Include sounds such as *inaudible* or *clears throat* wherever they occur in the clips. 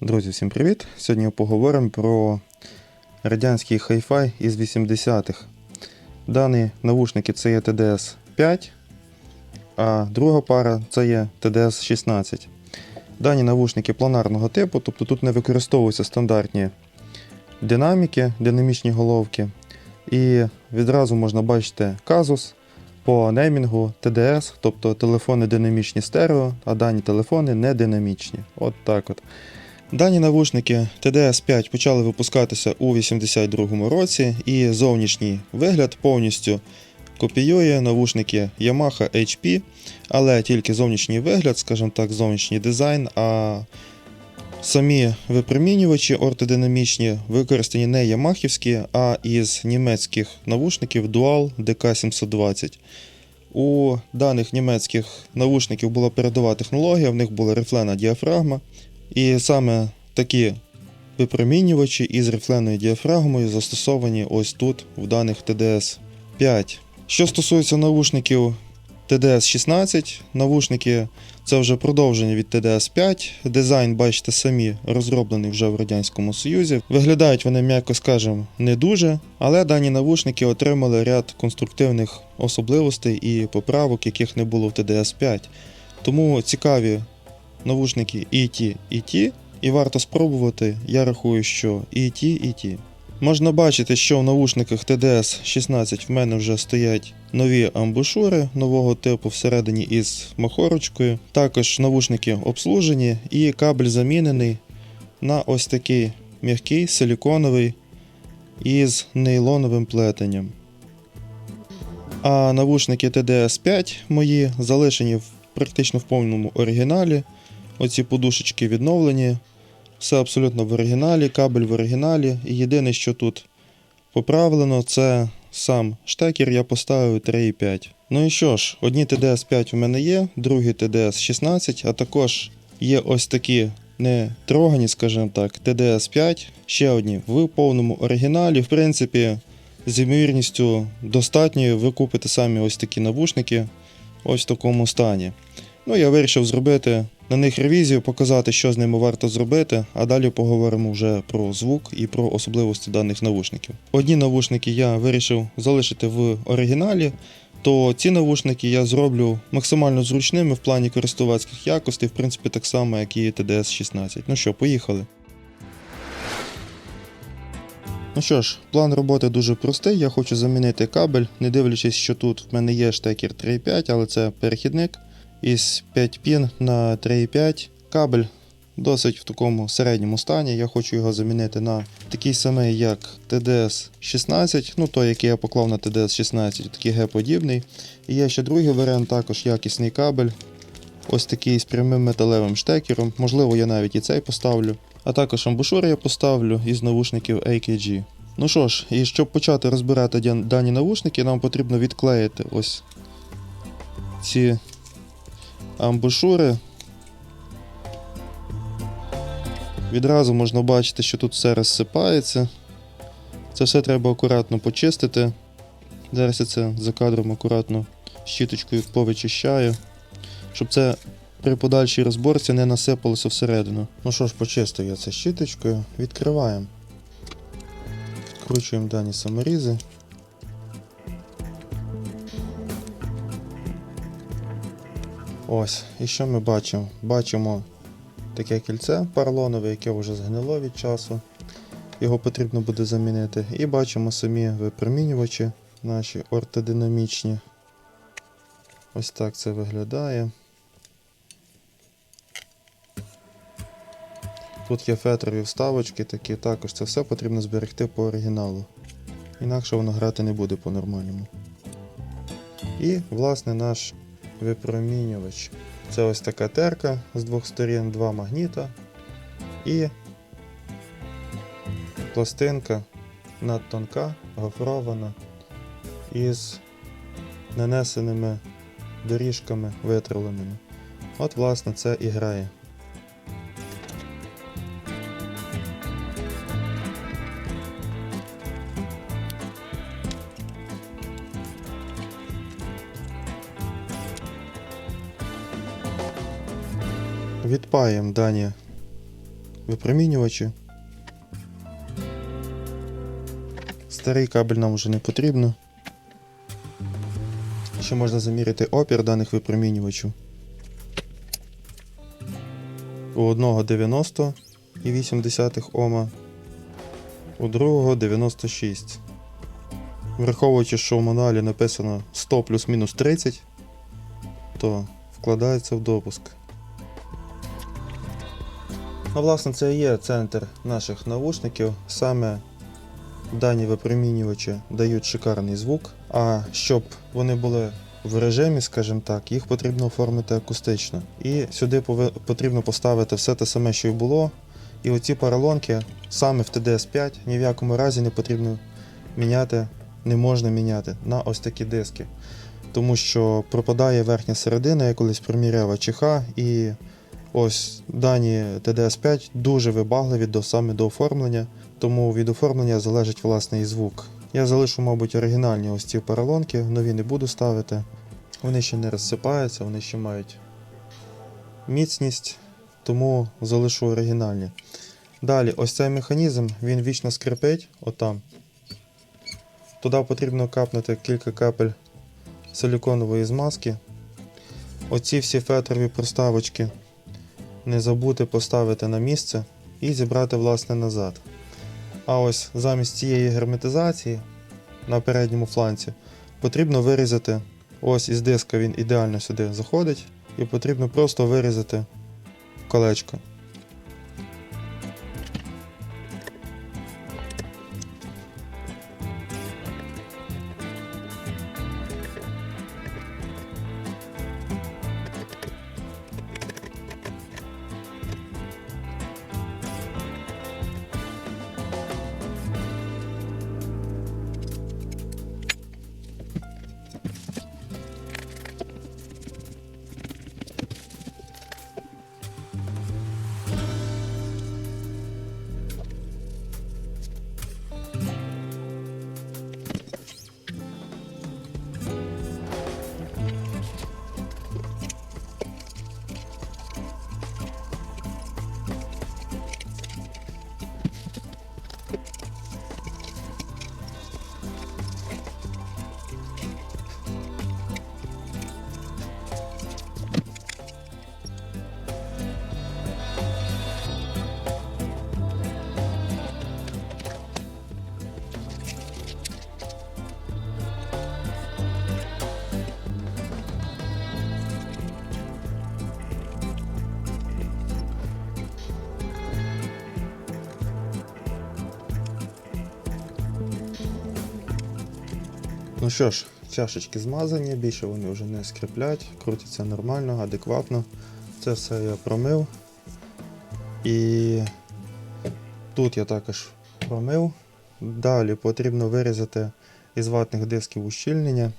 Друзі, всім привіт! Сьогодні поговоримо про радянський хай-фай із 80-х. Дані навушники це є TDS 5, а друга пара це є TDS 16. Дані навушники планарного типу, тобто тут не використовуються стандартні динаміки, динамічні головки. І відразу можна бачити казус по неймінгу TDS, тобто телефони динамічні стерео, а дані телефони не динамічні. От так от. Дані навушники TDS 5 почали випускатися у 82-му році, і зовнішній вигляд повністю копіює навушники Yamaha HP, але тільки зовнішній вигляд, скажімо так, зовнішній дизайн, а самі випромінювачі ортодинамічні використані не ямахівські, а із німецьких навушників Dual DK720. У даних німецьких навушників була передова технологія, в них була рифлена діафрагма. І саме такі випромінювачі із рифленою діафрагмою застосовані ось тут, в даних TDS 5. Що стосується навушників TDS 16, навушники це вже продовження від TDS 5. Дизайн, бачите, самі розроблений вже в Радянському Союзі. Виглядають вони, м'яко скажемо, не дуже, але дані навушники отримали ряд конструктивних особливостей і поправок, яких не було в TDS 5. Тому цікаві навушники і ті, і ті, і варто спробувати. Я рахую, що і ті, і ті. Можна бачити, що в навушниках TDS 16 в мене вже стоять нові амбушури нового типу всередині із махорочкою. Також навушники обслужені і кабель замінений на ось такий м'який силіконовий із нейлоновим плетенням. А навушники TDS 5 мої залишені практично в повному оригіналі. Оці подушечки відновлені. Все абсолютно в оригіналі, кабель в оригіналі. І єдине, що тут поправлено, це сам штекер я поставив 3,5. Ну і що ж, одні TDS 5 у мене є, другі TDS 16, а також є ось такі не трогані, скажімо так, TDS 5, ще одні в повному оригіналі. В принципі, з ймовірністю достатньою ви купите самі ось такі навушники, ось в такому стані. Ну, я вирішив зробити на них ревізію, показати, що з ними варто зробити, а далі поговоримо вже про звук і про особливості даних навушників. Одні навушники я вирішив залишити в оригіналі, то ці навушники я зроблю максимально зручними в плані користувацьких якостей, в принципі, так само, як і TDS 16. Ну що, поїхали. Ну що ж, план роботи дуже простий. Я хочу замінити кабель, не дивлячись, що тут в мене є штекер 3.5, але це перехідник із 5 пін на 3,5. Кабель досить в такому середньому стані. Я хочу його замінити на такий самий, як TDS 16, ну той, який я поклав на TDS 16, такий Г-подібний. І є ще другий варіант, також якісний кабель. Ось такий з прямим металевим штекером. Можливо, я навіть і цей поставлю. А також амбушур я поставлю із навушників AKG. Ну що ж, і щоб почати розбирати дані навушники, нам потрібно відклеїти ось ці амбушури. Відразу можна бачити, що тут все розсипається. Це все треба акуратно почистити. Зараз я це за кадром акуратно щіточкою повичищаю, щоб це при подальшій розборці не насипалося всередину. Ну що ж, почистив я це щіточкою, відкриваємо. Відкручуємо дані саморізи. Ось, і що ми бачимо? Бачимо таке кільце поролонове, яке вже згнило від часу. Його потрібно буде замінити. І бачимо самі випромінювачі наші ортодинамічні. Ось так це виглядає. Тут є фетрові вставочки, такі також це все потрібно зберегти по оригіналу. Інакше воно грати не буде по-нормальному. І, власне, наш випромінювач. Це ось така терка з двох сторін, два магніта і пластинка надтонка, гофрована із нанесеними доріжками витравленими. От, власне, це і грає. Відпаємо дані випромінювачі. Старий кабель нам вже не потрібно. Ще можна заміряти опір даних випромінювачів. У одного 90,8 Ома, у другого 96. Враховуючи, що в мануалі написано 100 плюс-мінус 30, то вкладається в допуск. Ну, власне, це і є центр наших навушників. Саме дані випромінювачі дають шикарний звук. А щоб вони були в режимі, скажімо так, їх потрібно оформити акустично. І сюди потрібно поставити все те саме, що й було. І оці поролонки саме в TDS5 ні в якому разі не потрібно міняти, не можна міняти на ось такі диски. Тому що пропадає верхня середина, я колись приміряв ЧХ, і ось дані TDS5 дуже вибагливі до саме до оформлення, тому від оформлення залежить власне звук. Я залишу, мабуть, оригінальні ось ці поролонки, нові не буду ставити. Вони ще не розсипаються, вони ще мають міцність, тому залишу оригінальні. Далі, ось цей механізм, він вічно скрипить, отам. Туди потрібно капнути кілька капель силіконової змазки. Оці всі фетрові проставочки не забути поставити на місце і зібрати власне назад. А ось замість цієї герметизації на передньому фланці потрібно вирізати ось із диска він ідеально сюди заходить, і потрібно просто вирізати колечко. Ну що ж, чашечки змазані, більше вони вже не скріплять, крутяться нормально, адекватно. Це все я промив. І тут я також промив. Далі потрібно вирізати із ватних дисків ущільнення.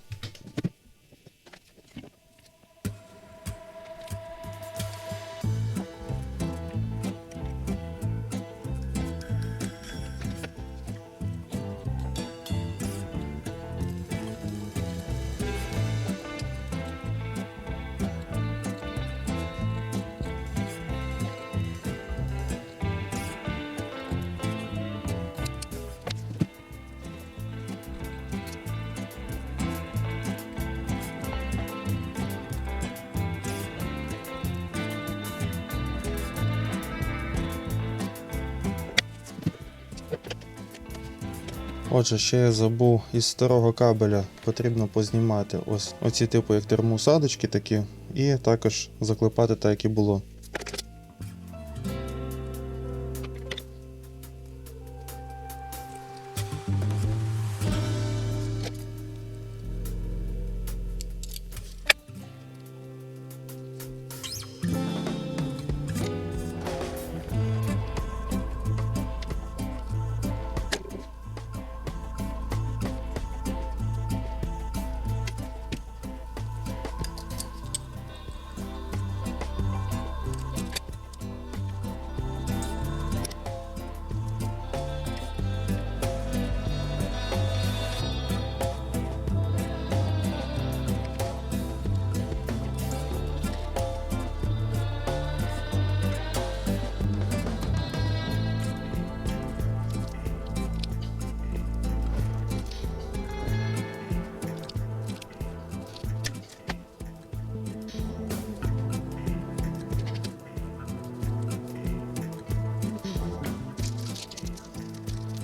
Отже, ще я забув із старого кабеля потрібно познімати ось оці типу як термоусадочки такі, і також заклепати так, як і було.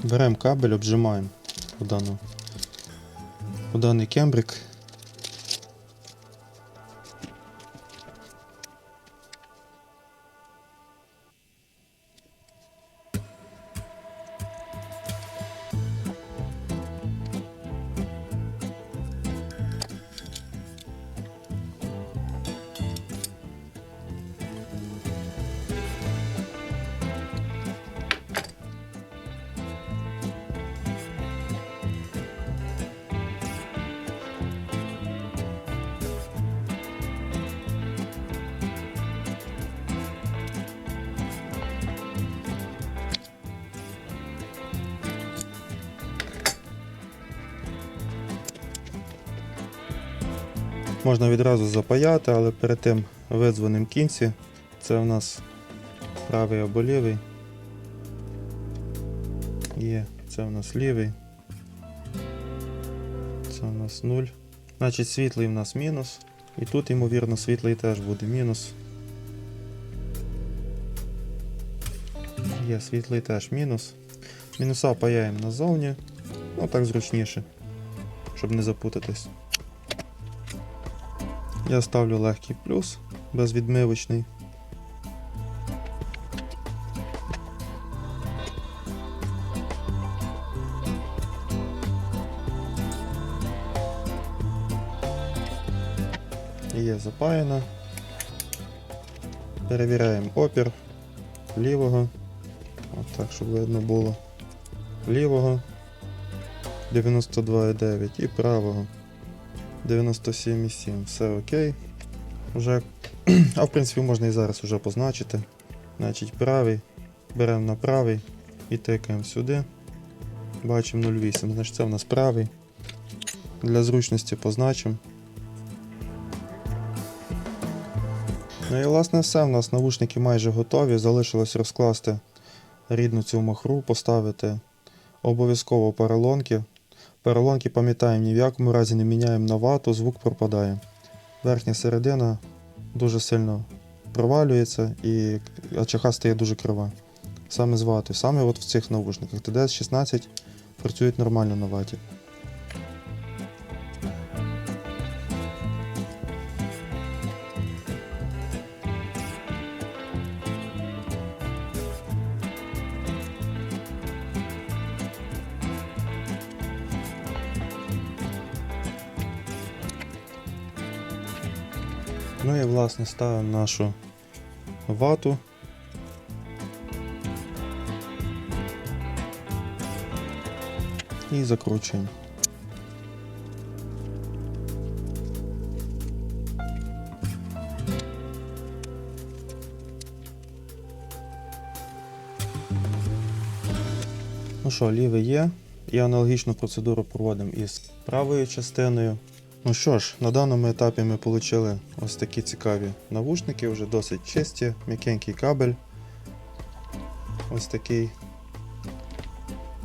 Беремо кабель, обжимаємо в дану, в даний кембрик. Можна відразу запаяти, але перед тим видзвоним кінці. Це у нас правий або лівий. Є, це у нас лівий. Це у нас 0. Значить, світлий у нас мінус. І тут, ймовірно, світлий теж буде мінус. Є, світлий теж мінус. Мінуса паяємо назовні. Ну так зручніше, щоб не запутатись. Я ставлю легкий плюс, безвідмивочний. Є запаяна. Перевіряємо опір лівого. От так, щоб видно було. Лівого 92,9 і правого 97,7. Все окей. Вже, *clears throat* а в принципі можна і зараз вже позначити. Значить, правий. Беремо на правий і тикаємо сюди. Бачимо 0,8. Значить це в нас правий. Для зручності позначимо. Ну і власне все. У нас навушники майже готові. Залишилось розкласти рідну цю махру, поставити обов'язково поролонки. Поролонки пам'ятаємо, ні в якому разі не міняємо на вату, звук пропадає. Верхня середина дуже сильно провалюється і АЧХ стає дуже крива. Саме з ватою. Саме от в цих навушниках. TDS-16 працюють нормально на ваті. Ну і власне ставимо нашу вату. І закручуємо. Ну що, лівий є. І аналогічну процедуру проводимо із правою частиною. Ну що ж, на даному етапі ми отримали ось такі цікаві навушники, вже досить чисті, м'якенький кабель. Ось такий.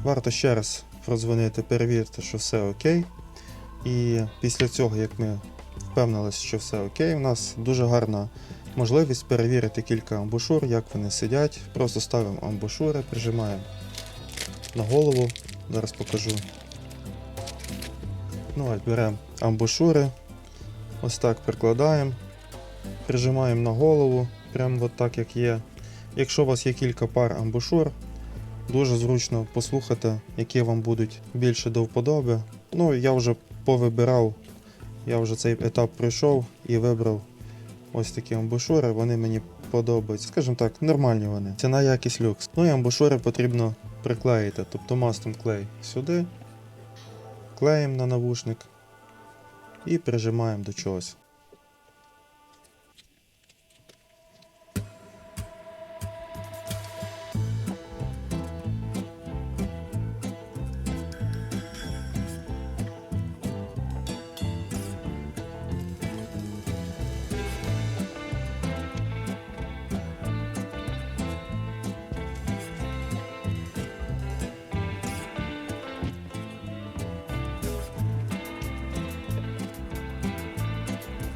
Варто ще раз продзвонити, перевірити, що все окей. І після цього, як ми впевнилися, що все окей, у нас дуже гарна можливість перевірити кілька амбушур, як вони сидять. Просто ставимо амбушури, прижимаємо на голову. Зараз покажу. Ну, ось беремо амбушури, ось так прикладаємо, прижимаємо на голову, прямо от так як є. Якщо у вас є кілька пар амбушур, дуже зручно послухати, які вам будуть більше до вподоби. Ну, я вже повибирав, я вже цей етап пройшов і вибрав ось такі амбушури, вони мені подобаються. Скажімо так, нормальні вони. Ціна якість люкс. Ну і амбушури потрібно приклеїти, тобто мастом клей сюди клеїмо на навушник і прижимаємо до чогось.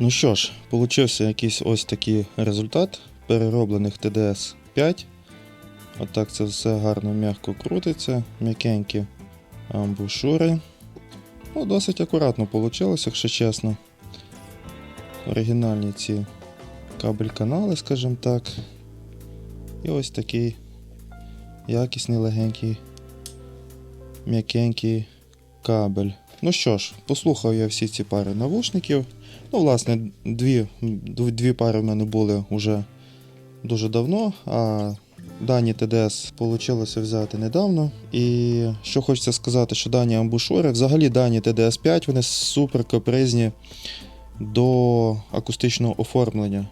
Ну що ж, получився якийсь ось такий результат перероблених TDS 5. Отак це все гарно м'яко крутиться, м'якенькі амбушури. Ну, досить акуратно вийшло, якщо чесно. Оригінальні ці кабель-канали, скажімо так. І ось такий якісний, легенький, м'якенький кабель. Ну що ж, послухав я всі ці пари навушників. Ну, власне, дві, дві пари в мене були вже дуже давно, а дані ТДС вийшло взяти недавно. І що хочеться сказати, що дані амбушури, взагалі дані ТДС 5, вони супер капризні до акустичного оформлення.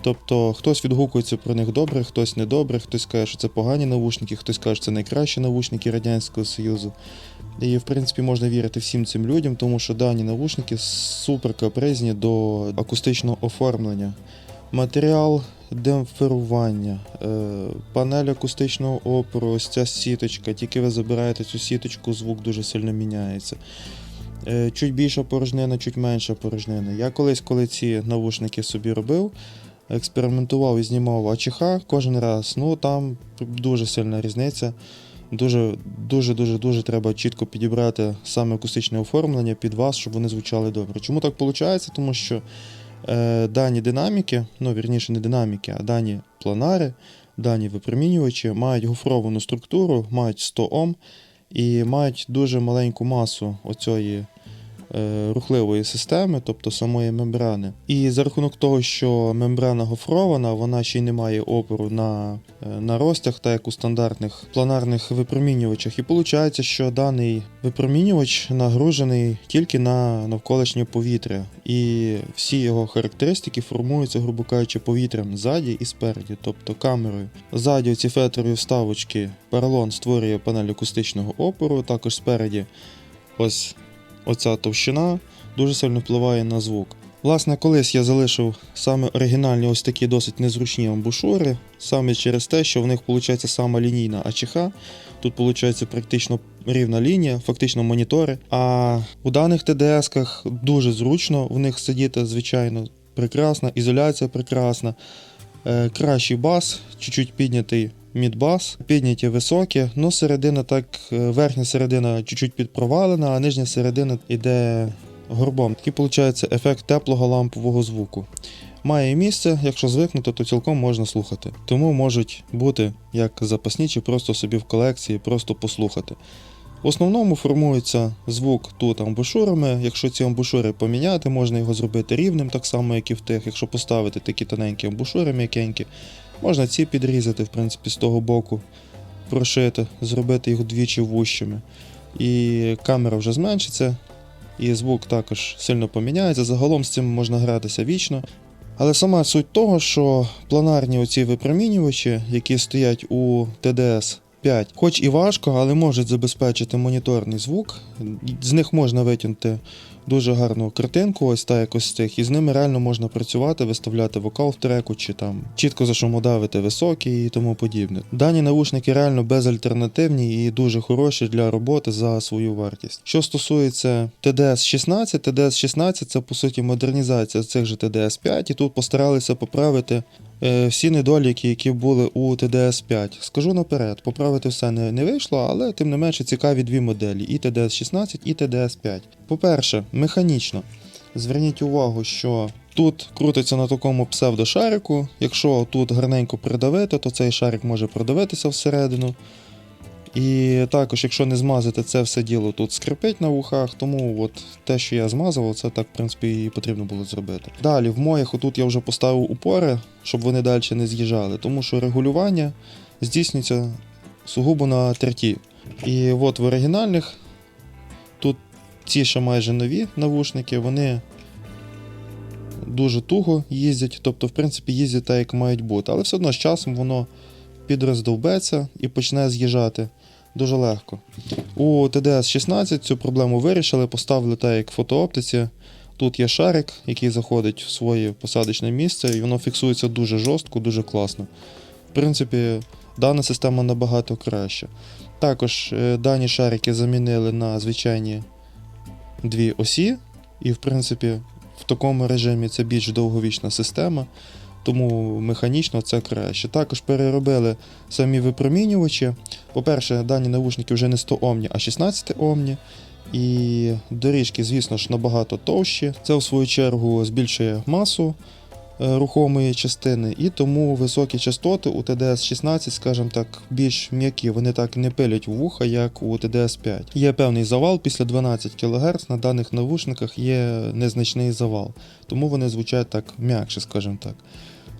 Тобто хтось відгукується про них добре, хтось недобре, хтось каже, що це погані навушники, хтось каже, що це найкращі навушники Радянського Союзу. І, в принципі, можна вірити всім цим людям, тому що дані навушники супер капризні до акустичного оформлення. Матеріал демпферування, е, панель акустичного опору, ось ця сіточка. Тільки ви забираєте цю сіточку, звук дуже сильно міняється. Е, Чуть більша порожнина, чуть менша порожнина. Я колись, коли ці навушники собі робив, експериментував і знімав АЧХ кожен раз. Ну там дуже сильна різниця. Дуже, дуже, дуже, дуже треба чітко підібрати саме акустичне оформлення під вас, щоб вони звучали добре. Чому так виходить? Тому що е, дані динаміки, ну вірніше не динаміки, а дані планари, дані випромінювачі мають гофровану структуру, мають 100 Ом і мають дуже маленьку масу оцієї рухливої системи, тобто самої мембрани. І за рахунок того, що мембрана гофрована, вона ще й не має опору на, е, на розтяг, так як у стандартних планарних випромінювачах. І виходить, що даний випромінювач нагружений тільки на навколишнє повітря. І всі його характеристики формуються, грубо кажучи, повітрям ззаді і спереді, тобто камерою. Ззаді ці фетрові вставочки поролон створює панель акустичного опору, також спереді ось оця товщина дуже сильно впливає на звук. Власне, колись я залишив саме оригінальні ось такі досить незручні амбушури, саме через те, що в них виходить сама лінійна АЧХ. Тут виходить практично рівна лінія, фактично монітори. А у даних ТДС-ках дуже зручно в них сидіти, звичайно, прекрасна, ізоляція прекрасна, е, кращий бас, чуть-чуть піднятий мідбас, підняті високі, ну середина так, е, верхня середина чуть-чуть підпровалена, а нижня середина йде горбом. Такий виходить ефект теплого лампового звуку. Має місце, якщо звикнути, то цілком можна слухати. Тому можуть бути як запасні, чи просто собі в колекції, просто послухати. В основному формується звук тут амбушурами. Якщо ці амбушури поміняти, можна його зробити рівним, так само, як і в тих. Якщо поставити такі тоненькі амбушури м'якенькі, можна ці підрізати, в принципі, з того боку, прошити, зробити їх вдвічі вущими. І камера вже зменшиться, і звук також сильно поміняється. Загалом з цим можна гратися вічно. Але сама суть того, що планарні оці випромінювачі, які стоять у TDS 5, хоч і важко, але можуть забезпечити моніторний звук. З них можна витягнути дуже гарну картинку, ось так якось з тих, і з ними реально можна працювати, виставляти вокал в треку, чи там чітко зашумодавити високий і тому подібне. Дані наушники реально безальтернативні і дуже хороші для роботи за свою вартість. Що стосується TDS 16, TDS 16 це по суті модернізація цих же TDS 5, і тут постаралися поправити всі недоліки, які були у TDS 5. Скажу наперед, поправити все не, не вийшло, але тим не менше цікаві дві моделі: і TDS 16, і TDS 5. По-перше, механічно. Зверніть увагу, що тут крутиться на такому псевдошарику. Якщо тут гарненько придавити, то цей шарик може продавитися всередину. І також, якщо не змазати це все діло, тут скрипить на вухах, тому от те, що я змазав, це так, в принципі, і потрібно було зробити. Далі, в моїх отут я вже поставив упори, щоб вони далі не з'їжджали, тому що регулювання здійснюється сугубо на терті. І от в оригінальних тут ці ще майже нові навушники, вони дуже туго їздять, тобто, в принципі, їздять так, як мають бути, але все одно з часом воно підроздовбеться і почне з'їжджати дуже легко. У TDS 16 цю проблему вирішили, поставили так, як в фотооптиці. Тут є шарик, який заходить в своє посадочне місце, і воно фіксується дуже жорстко, дуже класно. В принципі, дана система набагато краща. Також е, дані шарики замінили на звичайні дві осі, і, в принципі, в такому режимі це більш довговічна система. Тому механічно це краще. Також переробили самі випромінювачі. По-перше, дані навушники вже не 100 Омні, а 16 Омні. І доріжки, звісно ж, набагато товщі. Це, в свою чергу, збільшує масу е, рухомої частини, і тому високі частоти у TDS 16, скажімо так, більш м'які, вони так не пилять в вуха, як у TDS 5. Є певний завал після 12 кГц. На даних навушниках є незначний завал, тому вони звучать так м'якше, скажімо так.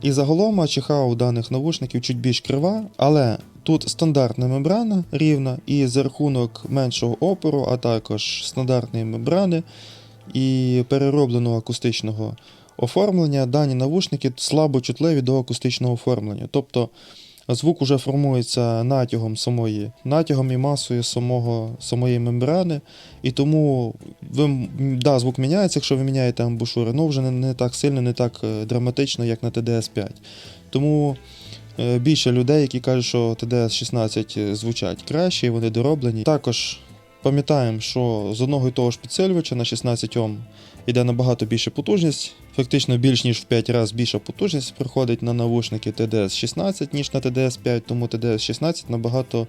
І загалом АЧХ у даних навушників чуть більш крива, але тут стандартна мембрана рівна, і за рахунок меншого опору, а також стандартної мембрани і переробленого акустичного оформлення, дані навушники слабо чутливі до акустичного оформлення. Тобто звук уже формується натягом самої, натягом і масою самого, самої мембрани, і тому ви, да, звук міняється, якщо ви міняєте амбушури, але вже не, не так сильно, не так е, драматично, як на TDS 5. Тому е, більше людей, які кажуть, що TDS 16 звучать краще, і вони дороблені. Також пам'ятаємо, що з одного і того ж підсилювача на 16 Ом йде набагато більше потужність, фактично більш ніж в 5 разів більша потужність приходить на навушники TDS 16, ніж на TDS 5, тому TDS 16 набагато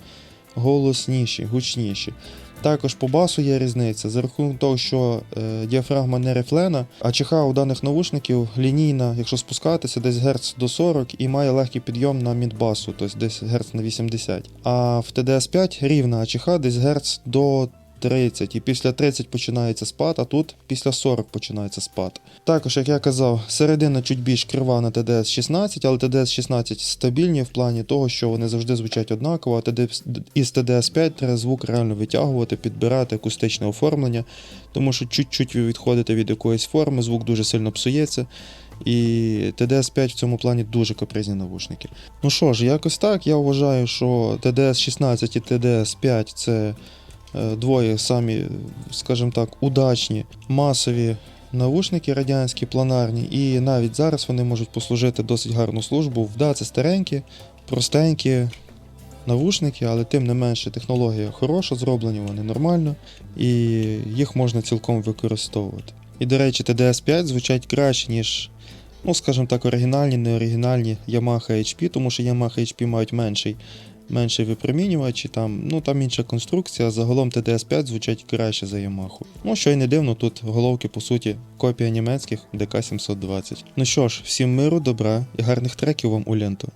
голосніші, гучніші. Також по басу є різниця за рахунок того, що е, діафрагма не рефлена, а ЧХ у даних навушників лінійна, якщо спускатися, десь герц до 40 і має легкий підйом на мідбасу, тобто десь герц на 80. А в TDS 5 рівна АЧХ десь герц до 30, і після 30 починається спад, а тут після 40 починається спад. Також, як я казав, середина чуть більш крива на TDS 16, але TDS 16 стабільні в плані того, що вони завжди звучать однаково, а TDS, із TDS 5 треба звук реально витягувати, підбирати акустичне оформлення, тому що чуть-чуть ви відходите від якоїсь форми, звук дуже сильно псується. І TDS 5 в цьому плані дуже капризні навушники. Ну що ж, якось так. Я вважаю, що TDS 16 і TDS 5 це двоє самі, скажімо так, удачні масові навушники радянські, планарні, і навіть зараз вони можуть послужити досить гарну службу. Да, це старенькі, простенькі навушники, але тим не менше технологія хороша, зроблені вони нормально, і їх можна цілком використовувати. І, до речі, TDS 5 звучать краще, ніж, ну, скажімо так, оригінальні, неоригінальні Yamaha HP, тому що Yamaha HP мають менший, менший випромінювач, і там, ну, там інша конструкція, загалом TDS 5 звучать краще за Yamaha. Ну, що й не дивно, тут головки, по суті, копія німецьких DK720. Ну що ж, всім миру, добра і гарних треків вам у ленту.